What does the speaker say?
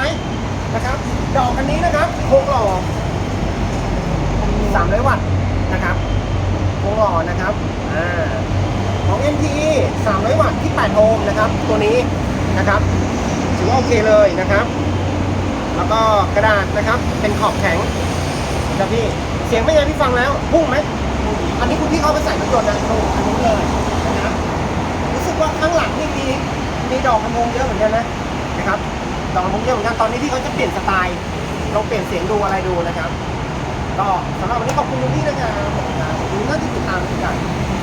ไหมนะครับ ดอกอันนี้นะครับโคหล่อ300 วัตต์นะครับโคหล่อนะครับอของ MTE 300 วัตต์ที่8โอห์มนะครับ ตัวนี้นะครับถือว่าโอเคเลยนะครับ แล้วก็กระดาษนะครับเป็นขอบแข็งครับพี่เสียงเป็นไงพี่ฟังแล้วพุ่งไหมอันนี้คุณพี่เขาไปใส่รถยนต์นะอันนี้เลยนะครับรู้สึกว่าข้างหลังนี่ดีมีดอกกระมงเยอะเหมือนกันนะ ดอกลำโพงเยอะเหมือนกันตอนนี้ที่เขาจะเปลี่ยนสไตล์ลองเปลี่ยนเสียงดูอะไรดูนะครับ ก็สำหรับวันนี้ขอบคุณทุกที่นะครับ